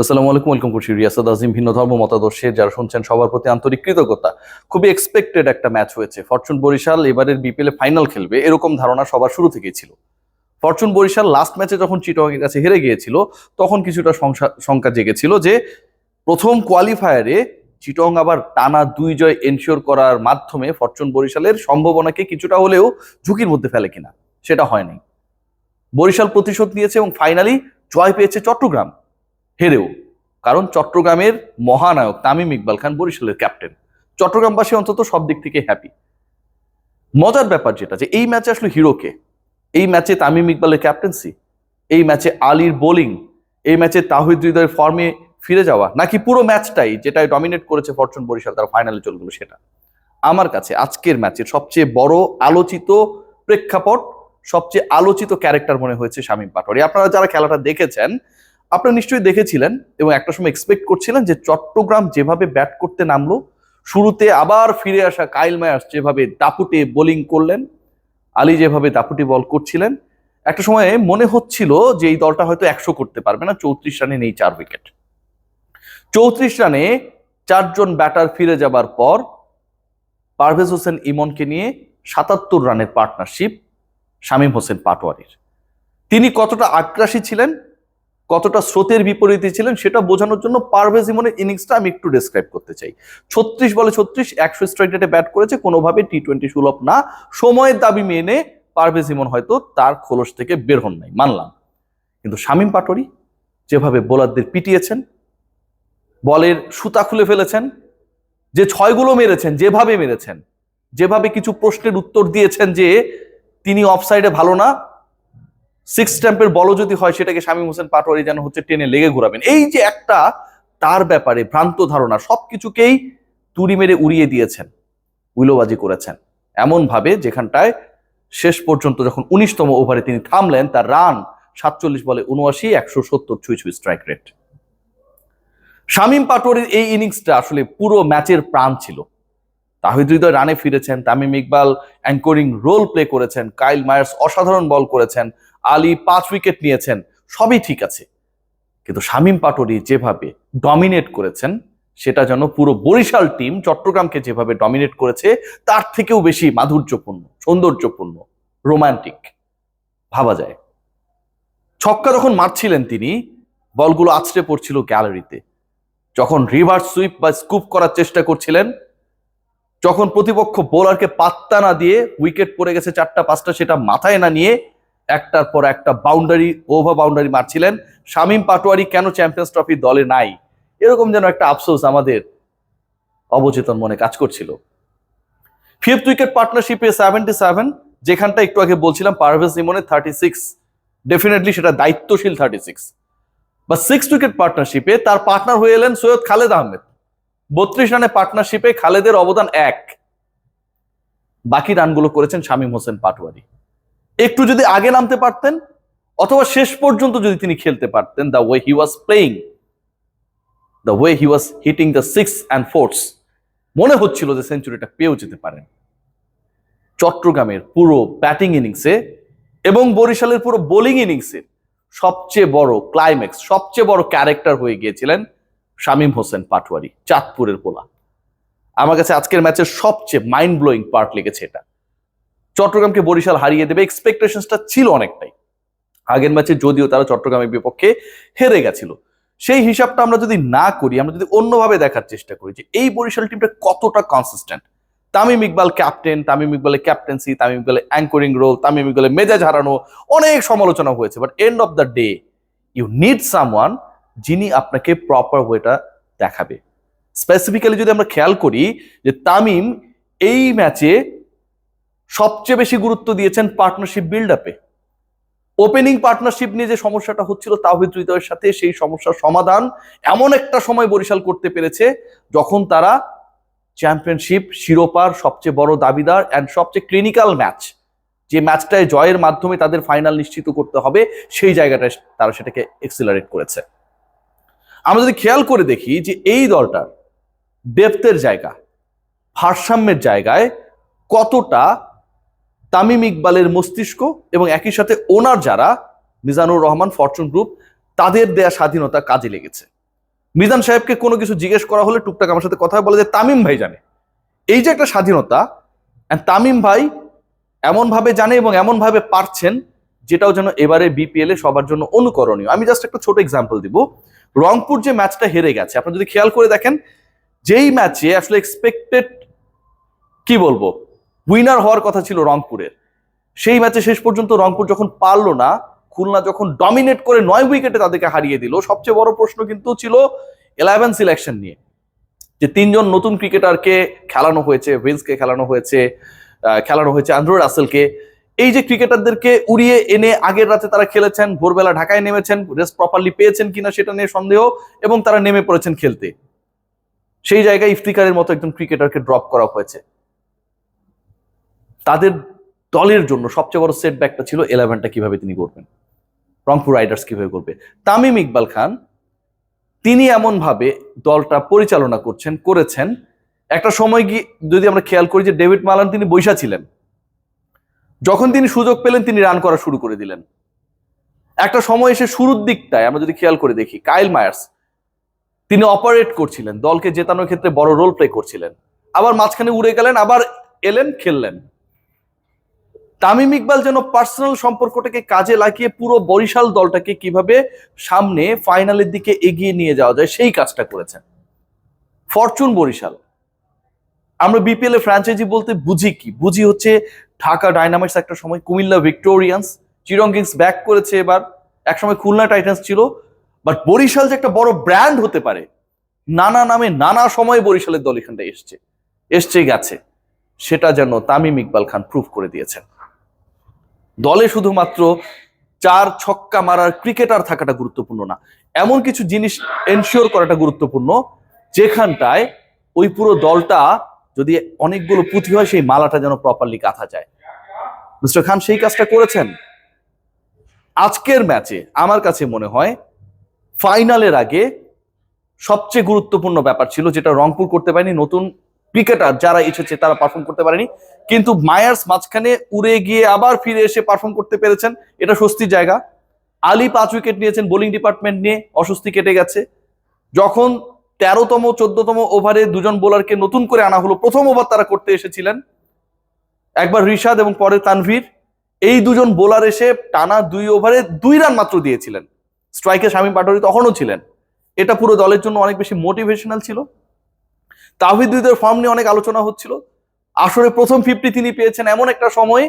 আসসালামু আলাইকুম, ওয়েলকাম করছি রিয়াসাদ আজিম, ভিন্ন ধর্ম মতাদর্শের যারা শুনছেন সবার প্রতি আন্তরিক কৃতজ্ঞতা, খুবই এক্সপেক্টেড একটা ম্যাচ হয়েছে। ফরচুন বরিশাল এবারের বিপিএল এ ফাইনাল খেলবে, এরকম ধারণা সবার শুরু থেকেই ছিল। ফরচুন বরিশাল লাস্ট ম্যাচে যখন চিটংয়ের কাছে হেরে গিয়েছিল, তখন কিছুটা শঙ্কা জেগেছিল যে, প্রথম কোয়ালিফায়ারে চিটং আবার টানা দুই জয় এনশিওর করার মাধ্যমে ফরচুন বরিশালের সম্ভাবনাকে কিছুটা হলেও ঝুঁকির মধ্যে ফেলে কিনা, সেটা হয়নি। বরিশাল প্রতিশোধ নিয়েছে এবং ফাইনালি জয় পেয়েছে চট্টগ্রাম। হেরেও। কারণ চট্টগ্রামের মহানায়ক তামিম ইকবাল খান বরিশালের ক্যাপ্টেন। চট্টগ্রামবাসী অন্তত সব দিক থেকে হ্যাপি মজার ব্যাপার যেটা, যে এই ম্যাচে আসলে হিরোকে এই ম্যাচে তামিম ইকবালের ক্যাপ্টেন্সি এই ম্যাচে আলীর বোলিং এই ম্যাচে তাহিদ হৃদয়ের ফর্মে ফিরে যাওয়া? নাকি পুরো ম্যাচটাই যেটাই ডমিনেট করেছে ফরচুন বরিশাল, তারা ফাইনালে চলে গেল সেটা? আমার কাছে আজকের ম্যাচের সবচেয়ে বড় আলোচিত প্রেক্ষাপট, সবচেয়ে আলোচিত ক্যারেক্টার মনে হয়েছে শামীম পাটোয়ারি। আপনারা যারা খেলাটা দেখেছেন আপনারা নিশ্চয়ই দেখেছিলেন এবং একটা সময় এক্সপেক্ট করছিলেন যে চট্টগ্রাম যেভাবে ব্যাট করতে নামলো, শুরুতে আবার ফিরে আসা কাইল মায়ার্স যেভাবে দাপুটে বোলিং করলেন, আলী যেভাবে দাপুটে বল করছিলেন, একটা সময়ে মনে হচ্ছিল যে এই দলটা হয়তো একশো করতে পারবে না, চৌত্রিশ রানে নেই চার উইকেট চৌত্রিশ রানে চারজন ব্যাটার ফিরে যাবার পর পারভেজ হোসেন ইমনকে নিয়ে সাতাত্তর রানের পার্টনারশিপ শামীম হোসেন পাটোয়ারির। তিনি কতটা আগ্রাসী ছিলেন কতটা স্রোতের বিপরীতে ছিলেন সেটা বোঝানোর জন্য পারভেজ ইমনের ইনিংসটা আমি একটু ডেসক্রাইব করতে চাই। ছত্রিশ বলে ছত্রিশ, একশো স্ট্রাইক রেটে ব্যাট করেছে কোনোভাবে টি টোয়েন্টি সুলভ না। সময়ের দাবি মেনে পারভেজ ইমন হয়তো তার খোলস থেকে বের হন নাই, মানলাম। কিন্তু শামীম পাটোয়ারি যেভাবে বোলারদের পিটিয়েছেন, বলের সুতা খুলে ফেলেছেন, যে ছয়গুলো মেরেছেন, যেভাবে মেরেছেন, যেভাবে কিছু প্রশ্নের উত্তর দিয়েছেন যে তিনি অফসাইডে ভালো না সিক্স স্ট্যাম্পের বলও যদি হয়, সেটাকে শামীম হোসেন পাটোয়ারি যেন হচ্ছে টেনে লেগে ঘোরাবেন। এই যে একটা তার ব্যাপারে ভ্রান্ত ধারণা, সবকিছুকেই তুড়ি মেরে উড়িয়ে দিয়েছেন, উইলোবাজি করেছেন। এমন ভাবে যেখানটায় শেষ পর্যন্ত যখন উনিশতম ওভারে তিনি থামলেন, তার রান সাতচল্লিশ বলে উনআশি, একশো সত্তর ছুঁই ছুঁই স্ট্রাইক রেট শামীম পাটোয়ারির এই ইনিংসটা আসলে পুরো ম্যাচের প্রাণ ছিল। তাহিদ হৃদয় রানে ফিরেছেন, Tamim Iqbal anchoring role play করেছেন, কাইল মায়ার্স অসাধারণ বল করেছেন, আলী পাঁচ উইকেট নিয়েছেন, সবই ঠিক আছে। কিন্তু শামীম পাটোয়ারি যেভাবে ডমিনেট করেছেন, সেটা যেন পুরো বরিশাল টিম চট্টগ্রামকে যেভাবে ডমিনেট করেছে, তার থেকেও বেশি মাধুর্যপূর্ণ, সৌন্দর্যপূর্ণ রোমান্টিক ভাবা যায়। ছক্কা যখন মারছিলেন তিনি, বলগুলো আছড়ে পড়ছিল গ্যালারিতে যখন রিভার্স সুইপ বা স্কুপ করার চেষ্টা করছিলেন যখন প্রতিপক্ষ বোলারকে পাত্তা না দিয়ে উইকেট পড়ে গেছে চারটা, পাঁচটা, সেটা মাথায় না নিয়ে একটার পর একটা বাউন্ডারি ওভার বাউন্ডারি মারছিলেন। শামীম পাটোয়ারি কেন চ্যাম্পিয়ন্স ট্রফি দলে নাই? এরকম যেন একটা আফসোস আমাদের অবচেতন মনে কাজ করছিল। ফিফথ উইকেট পার্টনারশিপে সেভেন্টি সেভেন যেখানটা একটু আগে বলছিলাম পারভেজ ইমনের থার্টি সিক্স ডেফিনেটলি সেটা দায়িত্বশীল থার্টি সিক্স বা সিক্স উইকেট পার্টনারশিপে তার পার্টনার হয়ে এলেন সৈয়দ খালেদ আহমেদ। বত্রিশ রানে পার্টনারশিপে খালেদের অবদান এক। বাকি রানগুলো করেছেন শামীম হোসেন পাটোয়ারি। একটু যদি আগে নামতে পারতেন, অথবা শেষ পর্যন্ত যদি তিনি খেলতে পারতেন the way he was playing the way he was hitting the six and fours মনে হচ্ছিল যে সেঞ্চুরিটা পেয়েও যেতে পারেন। চট্টগ্রামের পুরো ব্যাটিং ইনিংসে এবং বরিশালের পুরো বোলিং ইনিংসে সবচেয়ে বড় ক্লাইম্যাক্স সবচেয়ে বড় ক্যারেক্টার হয়ে গিয়েছিলেন শামীম হোসেন পাটোয়ারি, চাঁদপুরের পোলা আমার কাছে আজকের ম্যাচের সবচেয়ে মাইন্ড ব্লোয়িং পার্ট লেগেছে এটা। চট্টগ্রামকে বরিশাল হারিয়ে দেবে এক্সপেকটেশনসটা ছিল অনেকটাই। আগের ম্যাচে যদিও তারা চট্টগ্রামের বিপক্ষে হেরে গেছিল। সেই হিসাবটা আমরা যদি না করি, আমরা যদি অন্যভাবে দেখার চেষ্টা করি যে এই বরিশাল টিমটা কতটা কনসিস্টেন্ট তামিম ইকবাল ক্যাপ্টেন তামিম ইকবালের ক্যাপ্টেন্সি তামিম ইকবালের অ্যাঙ্করিং রোল তামিম ইকবালের মেজাজ হারানো অনেক সমালোচনা হয়েছে। But end of the day you need someone যিনি আপনাকে প্রপার ওয়েটা দেখাবে। স্পেসিফিক্যালি যদি আমরা খেয়াল করি যে তামিম এই ম্যাচে সবচেয়ে বেশি গুরুত্ব দিয়েছেন পার্টনারশিপ বিল্ড আপে ওপেনিং পার্টনারশিপ নিয়ে যে সমস্যাটা হচ্ছিল তাহিদ হৃদয়ের সাথে সেই সমস্যার সমাধান এমন একটা সময় বরিশাল করতে পেরেছে যখন তারা চ্যাম্পিয়নশিপ শিরোপার সবচেয়ে বড় দাবিদার অ্যান্ড সবচেয়ে ক্লিনিক্যাল ম্যাচ যে ম্যাচটায় জয়ের মাধ্যমে তাদের ফাইনাল নিশ্চিত করতে হবে, সেই জায়গাটায় তারা সেটাকে এক্সিলারেট করেছে। আমরা যদি খেয়াল করে দেখি যে এই দলটার ডেপথের জায়গা, ভারসাম্যের জায়গায় কতটা তামিম ইকবালের মস্তিষ্ক এবং একই সাথে ওনার যারা মিজানুর রহমান ফরচুন গ্রুপ, তাদের দেয়া স্বাধীনতা কাজে লেগেছে। মিজান সাহেবকে কোনো কিছু জিজ্ঞেস করা হলে টুকটাক আমার সাথে কথা বলে যে, তামিম ভাই জানে। এই যে একটা স্বাধীনতা তামিম ভাই এমন ভাবে জানে এবং এমন ভাবে পারছেন যেটাও যেন এবারে বিপিএল এ সবার জন্য অনুকরণীয়। আমি জাস্ট একটা ছোট এক্সাম্পল দিব। রংপুর যে ম্যাচটা হেরে গেছে আপনি যদি খেয়াল করে দেখেন, যেই ম্যাচে আসলে এক্সপেক্টেড কি বলব? উইনার হওয়ার কথা ছিল রংপুরের। সেই ম্যাচে শেষ পর্যন্ত রংপুর যখন পারল না, খুলনা যখন ডমিনেট করে নয় উইকেটে তাদেরকে হারিয়ে দিল, সবচেয়ে বড় প্রশ্ন কিন্তু ছিল ইলেভেন সিলেকশন নিয়ে। যে তিনজন নতুন ক্রিকেটারকে খেলানো হয়েছে উইন্সকে খেলানো হয়েছে খেলানো হয়েছে আন্দ্রু রাসেলকে এই যে ক্রিকেটারদেরকে উড়িয়ে এনে আগের রাতে তারা খেলেছেন, ভোরবেলা ঢাকায় নেমেছেন রেস্ট প্রপারলি পেয়েছেন কিনা সেটা নিয়ে সন্দেহ, এবং তারা নেমে পড়েছেন খেলতে। সেই জায়গায় ইফতিকারের মতো একজন ক্রিকেটারকে ড্রপ করা হয়েছে। তাদের দলের জন্য সবচেয়ে বড় সেটব্যাকটা ছিল ইলেভেনটা কীভাবে তিনি করবেন রংপুর রাইডার্স কীভাবে করবে তামিম ইকবাল খান, তিনি এমন ভাবে দলটা পরিচালনা করছেন, করেছেন। একটা সময় গিয়ে যদি আমরা খেয়াল করি যে ডেভিড মালান তিনি বৈশা ছিলেন। যখন তিনি সুযোগ পেলেন, তিনি রান করা শুরু করে দিলেন। একটা সময় এসে শুরুর দিকটায় আমরা যদি খেয়াল করে দেখি, কাইল মায়ার্স, তিনি অপারেট করছিলেন, দলকে জেতানোর ক্ষেত্রে বড় রোল প্লে করছিলেন। আবার মাঝখানে উড়ে গেলেন, আবার এলেন, খেললেন। তামিম ইকবাল যেন পার্সোনাল সম্পর্কটাকে কাজে লাগিয়ে পুরো বরিশাল দলটাকে কীভাবে সামনে ফাইনালের দিকে এগিয়ে নিয়ে যাওয়া যায়, সেই কাজটা করেছেন। ফরচুন বরিশাল। আমরা বিপিএল এ ফ্র্যাঞ্চাইজি বলতে বুঝি কি? বুঝি হচ্ছে ঢাকা ডাইনামাইটস একটা সময় কুমিল্লা ভিক্টোরিয়ান্স চিরং কিংস ব্যাক করেছে এবার। একসময় খুলনা টাইটান্স ছিল। বাট বরিশাল যে একটা বড় ব্র্যান্ড হতে পারে, নানা নামে নানা সময় বরিশালের দল এখানটা এসছে। এসছে, গেছে। সেটা যেন তামিম ইকবাল খান প্রুভ করে দিয়েছেন। দলে শুধুমাত্র চার ছক্কা মারার ক্রিকেটার থাকাটা গুরুত্বপূর্ণ না। এমন কিছু জিনিস এনশিওর করাটা গুরুত্বপূর্ণ, যেখানটায় ওই পুরো দলটা যদি অনেকগুলো পুঁথি হয়, সেই মালাটা যেন প্রপারলি গাঁথা যায়। মিস্টার খান, সেই কাজটা করেছেন? আজকের ম্যাচে আমার কাছে মনে হয় ফাইনালের আগে সবচেয়ে গুরুত্বপূর্ণ ব্যাপার ছিল, যেটা রংপুর করতে পারেনি, নতুন ক্রিকেটার যারা এসেছে, তারা পারফর্ম করতে পারেনি। কিন্তু মায়ার্স মাঝখানে উড়ে গিয়ে আবার ফিরে এসে পারফর্ম করতে পেরেছেন, এটা স্বস্তির জায়গা। আলী পাঁচ উইকেট নিয়েছেন বোলিং ডিপার্টমেন্ট নিয়ে, অস্বস্তি কেটে গেছে। যখন তেরোতম, চোদ্দতম ওভারে দুজন বোলারকে নতুন করে আনা হলো। প্রথম ওভার তারা করতে এসেছিলেন। একবার রিশাদ এবং পরে তানভীর। এই দুজন বোলার এসে টানা দুই ওভারে দুই রান মাত্র দিয়েছিলেন। স্ট্রাইকে শামীম পাটোয়ারি তখনও ছিলেন। এটা পুরো দলের জন্য অনেক বেশি মোটিভেশনাল ছিল। তাহিদ হৃদয়ের ফর্ম নিয়ে অনেক আলোচনা হচ্ছিল। আসলে প্রথম ফিফটি তিনি পেয়েছেন এমন একটা সময়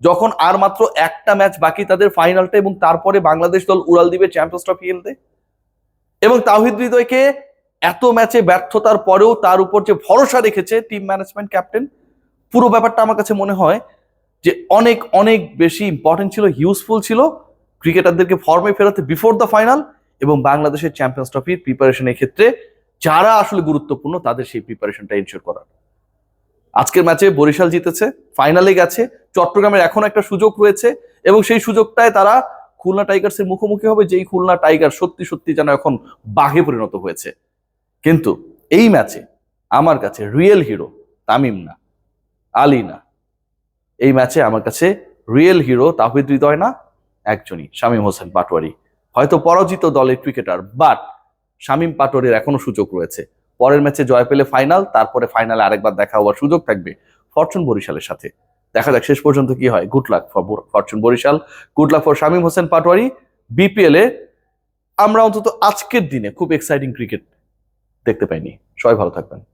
যখন আর মাত্র একটা ম্যাচ বাকি তাদের ফাইনালটা এবং তারপরে বাংলাদেশ দল উড়াল দিবে চ্যাম্পিয়ন্স ট্রফি খেলতে। এবং তাহিদ হৃদয়কে এত ম্যাচে ব্যর্থতার পরেও তার উপর যে ভরসা রেখেছে টিম ম্যানেজমেন্ট ক্যাপ্টেন পুরো ব্যাপারটা আমার কাছে মনে হয় যে অনেক অনেক বেশি ইম্পর্টেন্ট ছিল ইউজফুল ছিল ক্রিকেটারদেরকে ফর্মে ফেরাতে বিফোর দ্য ফাইনাল এবং বাংলাদেশের চ্যাম্পিয়ন্স ট্রফির প্রিপারেশনের ক্ষেত্রে যারা আসলে গুরুত্বপূর্ণ তাদের সেই প্রিপারেশনটা এনশিওর করার। আজকের ম্যাচে বরিশাল জিতেছে ফাইনালে গেছে, চট্টগ্রামের এখন একটা সুযোগ রয়েছে এবং সেই সুযোগটায় তারা খুলনা টাইগার্সের মুখোমুখি হবে, যেই খুলনা টাইগার সত্যি সত্যি যেন এখন বাঘে পরিণত হয়েছে। কিন্তু এই ম্যাচে আমার কাছে রিয়েল হিরো তামিম না, আলী না। এই ম্যাচে আমার কাছে রিয়েল হিরো তাহিদ হৃদয় না, একজনই, শামীম হোসেন পাটোয়ারি। হয়তো পরাজিত দলের ক্রিকেটার বাট শামীম পাটোয়ারির এখনও সুযোগ রয়েছে। পরের ম্যাচে জয় পেলে ফাইনাল তারপরে ফাইনালে আরেকবার দেখা হওয়ার সুযোগ থাকবে ফরচুন বরিশালের সাথে। দেখা যাক শেষ পর্যন্ত কি হয়। Good luck for fortune Barishal. Good luck for Shamim Hossain Patwari. BPL এ আমরা অন্তত আজকের দিনে খুব এক্সাইটিং ক্রিকেট দেখতে পাইনি। সবাই ভালো থাকবেন।